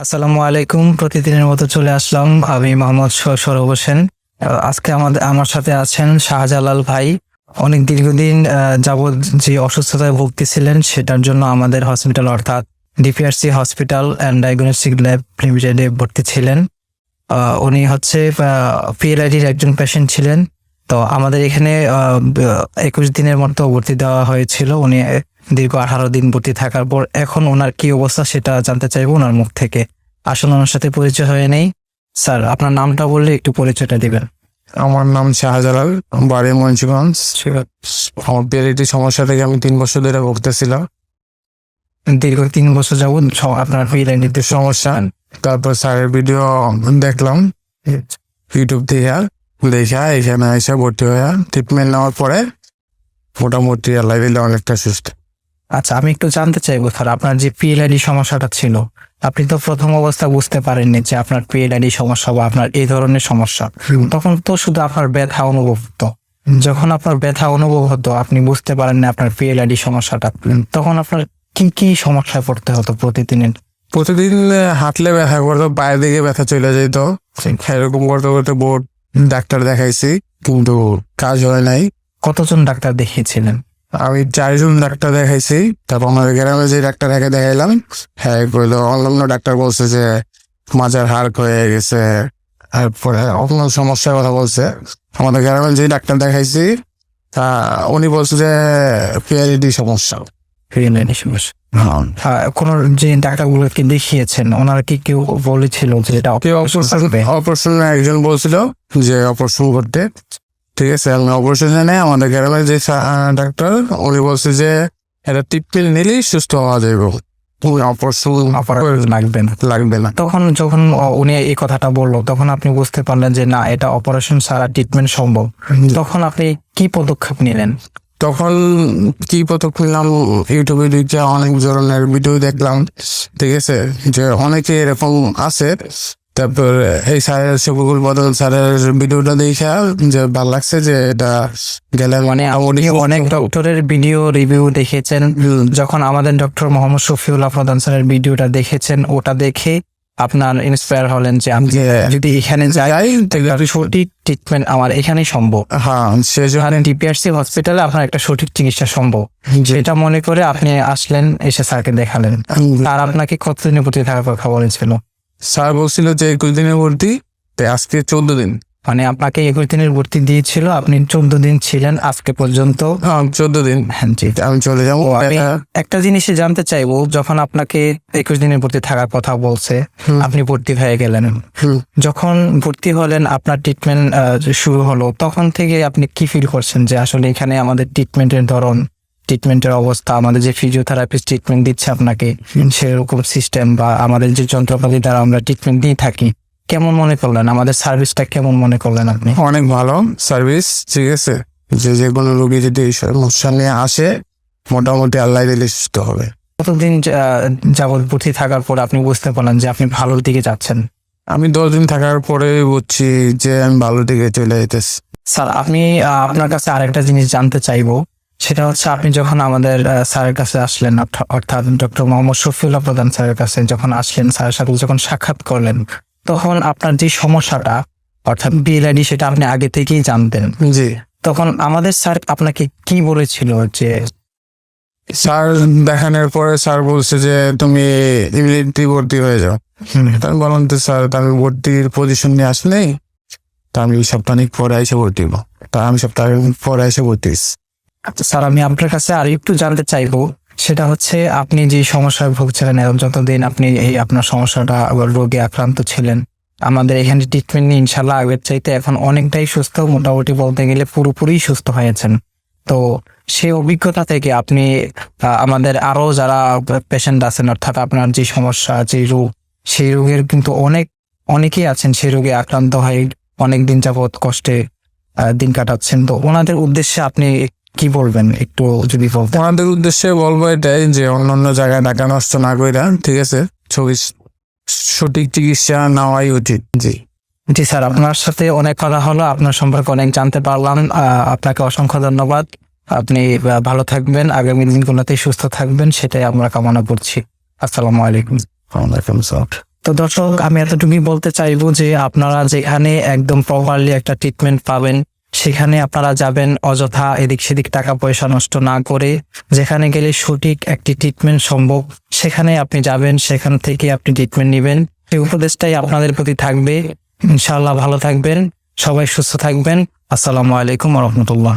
আসসালামু আলাইকুম। প্রতিদিনের মতো চলে আসলাম আমি মোহাম্মদ সৌরভ হোসেন। আজকে আমাদের আমার সাথে আছেন শাহজালাল ভাই। অনেক দীর্ঘদিন যাবৎ যে অসুস্থতায় ভুগতেছিলেন, সেটার জন্য আমাদের হসপিটাল অর্থাৎ DPRC hospital and diagnostic lab লিমিটেডে ভর্তি ছিলেন। উনি হচ্ছে পিএলআইডির একজন পেশেন্ট ছিলেন। তো আমাদের এখানে একুশ দিনের মতো ভর্তি দেওয়া হয়েছিল। উনি দীর্ঘ আঠারো দিন ভর্তি থাকার পর এখন ওনার কি অবস্থা সেটা জানতে চাইব ওনার মুখ থেকে। আসলে ওনার সাথে পরিচয় হয়ে নেই। স্যার আপনার নামটা বললে একটু পরিচয়টা দিবেন। আমার নাম শাহজালাল বাড়ি মঞ্চিগঞ্জ আমার সমস্যা থেকে আমি তিন বছর ধরে ভুগতেছিলাম। দীর্ঘ তিন বছর যাবত স- আপনার পিএলআইডিতে সমস্যা। তারপর স্যারের ভিডিও দেখলাম। ইউটিউব থেকে। দেখা এখানে এসে ভর্তি হয়ে ট্রিটমেন্ট নেওয়ার পরে মোটামুটি আল্লাহ দিলে অনেকটা সুস্থ। আচ্ছা আমি একটু জানতে চাইব স্যার আপনার যে পিএলআইডি সমস্যাটা ছিল আপনি তো প্রথম অবস্থা বুঝতে পারেননি যে আপনার পিএলআইডি সমস্যা বা আপনার এই ধরনের সমস্যা। তখন তো শুধু আপনার ব্যথা অনুভব হতো। যখন আপনার ব্যথা অনুভব হতো আপনি বুঝতে পারেননি আপনার পিএলআইডি সমস্যাটা। তখন আপনার কি কি সমস্যায় পড়তে হতো প্রতিদিনের? প্রতিদিন হাঁটলে ব্যথা করতো পায়ের দিকে ব্যথা চলে যেত। এরকম করতে করতে বোর্ড ডাক্তার দেখাইছি কিন্তু কাজ হয় নাই। কতজন ডাক্তার দেখিয়েছিলেন? আমি চারজন ডাক্তার দেখাইছি তারপর আমাদের গ্রামে যে ডাক্তারকে দেখাইলাম হ্যাঁ কইলো অন্যান্য ডাক্তার বলছে যে মাজার হার হয়ে গেছে তারপরে অন্য সমস্যার কথা বলছে। আমাদের গ্রামে যে ডাক্তার দেখাইছি তা উনি বলছে যে পিআইডি সমস্যা। সমস্যা। কোন যে ডাক্তারগুলোকে দেখিয়েছেন ওনারা কি কেউ বলেছিল যে এটা? অপারেশন একজন বলছিল যে অপারেশন করতে। ঠিক আছে অপারেশনে আমাদের গ্রামের যে ডাক্তার উনি বলছে যে এটা টিপপিল নিলেই সুস্থ হওয়া যাবে লাগবে না। তখন যখন উনি এই কথাটা বলল তখন আপনি বুঝতে পারলেন যে না এটা অপারেশন ছাড়া ট্রিটমেন্ট সম্ভব। তখন আপনি কি পদক্ষেপ নিলেন? তখন কি পদক্ষেপ নিলাম ইউটিউবে দিকে অনেক ধরনের ভিডিও দেখলাম ঠিক আছে? যে অনেকে এরকম আছে তারপর এই স্যারের শফিকুল বদল স্যারের ভিডিওটা দেখে যে ভালো লাগছে যে এটা গেলে মানে আপনি অনেক ডক্টরের ভিডিও রিভিউ দেখেছেন যখন আমাদের ডক্টর মোহাম্মদ শফিউল্লাহ প্রধান স্যারের ভিডিওটা দেখেছেন ওটা দেখে আপনার ইন্সপায়ার হলেন যে আমি যদি এখানে যাই সঠিক ট্রিটমেন্ট আমার এখানেই সম্ভব। হ্যাঁ সে যেখানে ডিপিআরসি হসপিটালে আপনার একটা সঠিক চিকিৎসা সম্ভব। যেটা মনে করে আপনি আসলেন এসে স্যারকে দেখালেন। আর আপনাকে কতদিনের প্রতি থাকার কথা বলেছিল? স্যার বলছিল যে একুশ দিনের ভর্তি আজকে চোদ্দ দিন। মানে আপনাকে একুশ দিনের ভর্তি দিয়েছিল আপনি চোদ্দ দিন ছিলেন আজকে পর্যন্ত। হ্যাঁ চোদ্দ দিন। হ্যাঁ জি। আমি চলে যাব। একটা জিনিসই জানতে চাইব যখন আপনাকে একুশ দিনের ভর্তি থাকার কথা বলছে আপনি ভর্তি হয়ে গেলেন। যখন ভর্তি হলেন আপনার ট্রিটমেন্ট শুরু হলো তখন থেকে আপনি কি ফিল করছেন যে আসলে এখানে আমাদের ট্রিটমেন্টের ধরন ট্রিটমেন্টের অবস্থা আমাদের যে ফিজিওথেরাপিস্ট ট্রিটমেন্ট দিচ্ছে আপনাকে সেরকম সিস্টেম বা আমাদের যে যন্ত্রপাতি দ্বারা আমরা ট্রিটমেন্ট দিয়ে থাকি কেমন মনে করলেন? আমাদের সার্ভিসটা কেমন মনে করলেন আপনি? অনেক ভালো সার্ভিস ঠিক আছে? যে যে কোনো রোগী যদি এই সমস্যা নিয়ে আসে মোটামুটি আল্লাহ দিলে সুস্থ হবে। কতদিন যাবৎ ভর্তি থাকার পর আপনি বুঝতে পারলেন যে আপনি ভালোর দিকে যাচ্ছেন? আমি দশ দিন থাকার পরে বুঝছি যে আমি ভালো দিকে চলে যেতেছি স্যার আমি আহ, আপনার কাছে আরেকটা জিনিস জানতে চাইব। সেটা হচ্ছে আপনি যখন আমাদের স্যারের কাছে আসলেন অর্থাৎ ডক্টর মোহাম্মদ শফিউল্লাহ প্রধান স্যারের কাছে যখন আসলেন স্যারের সাথে যখন সাক্ষাৎ করলেন তখন আপনার যে সমস্যাটা অর্থাৎ বিএলআইডি সেটা আপনি আগে থেকেই জানতেন। জি। তখন আমাদের স্যার আপনাকে কি বলেছিল যে স্যার দেখানোর পরে স্যার বলছে যে তুমি ইমিডিয়েটলি ভর্তি হয়ে যাও। তা আমি বললাম তো স্যার তা আমি ভর্তির পজিশন নিয়ে আসলেই তা আমি সপ্তাহিক পরে এসে ভর্তি হব। তা আমি সপ্তাহ পরে এসে ভর্তি। আচ্ছা স্যার আমি আপনার কাছে আর একটু জানতে চাইব। সেটা হচ্ছে আপনি যে সমস্যায় ভুগছিলেন এবং যতদিন আপনি এই আপনার সমস্যাটা রোগে আক্রান্ত ছিলেন, আমাদের এখানে ট্রিটমেন্ট নিয়ে ইনশাল্লাহ আগের চাইতে এখন অনেকটাই সুস্থ। মোটামুটি বলতে গেলে পুরোপুরি সুস্থ হয়েছেন তো সেই অভিজ্ঞতা থেকে আপনি আমাদের আরও যারা পেশেন্ট আছেন, অর্থাৎ আপনার যে সমস্যা, যে রোগ, সেই রোগের কিন্তু অনেক, অনেকেই আছেন সেই রোগে আক্রান্ত হয়ে অনেক দিন যাবৎ কষ্টে দিন কাটাচ্ছেন। তো ওনাদের উদ্দেশ্যে আপনি কি বলবেন একটু যদি বলতেন ওনাদের উদ্দেশ্যে বলব এটাই যে অন্য অন্য জায়গায় টাকা নষ্ট না কইরা ঠিক আছে? ছবি সঠিক চিকিৎসা নেওয়াই উচিত। জি। জি স্যার আপনার সাথে অনেক কথা হলো আপনার সম্পর্কে অনেক জানতে পারলাম। আহ, আপনাকে অসংখ্য ধন্যবাদ। আপনি ভালো থাকবেন আগামী দিনগুলোতে সুস্থ থাকবেন সেটাই আমরা কামনা করছি। আসসালামু আলাইকুম। ওয়ালাইকুম আসসালাম। তো দর্শক আমি এতটুকুই বলতে চাইব যে আপনারা যেখানে একদম প্রপারলি একটা ট্রিটমেন্ট পাবেন সেখানে আপনারা যাবেন, অযথা এদিক সেদিক টাকা পয়সা নষ্ট না করে যেখানে গেলে সঠিক একটি ট্রিটমেন্ট সম্ভব, সেখানে আপনি যাবেন, সেখান থেকে আপনি ট্রিটমেন্ট নেবেন। সেই উপদেশটাই আপনাদের প্রতি থাকবে। ইনশাআল্লাহ ভালো থাকবেন, সবাই সুস্থ থাকবেন। আসসালামু আলাইকুম রহমতুল্লাহ।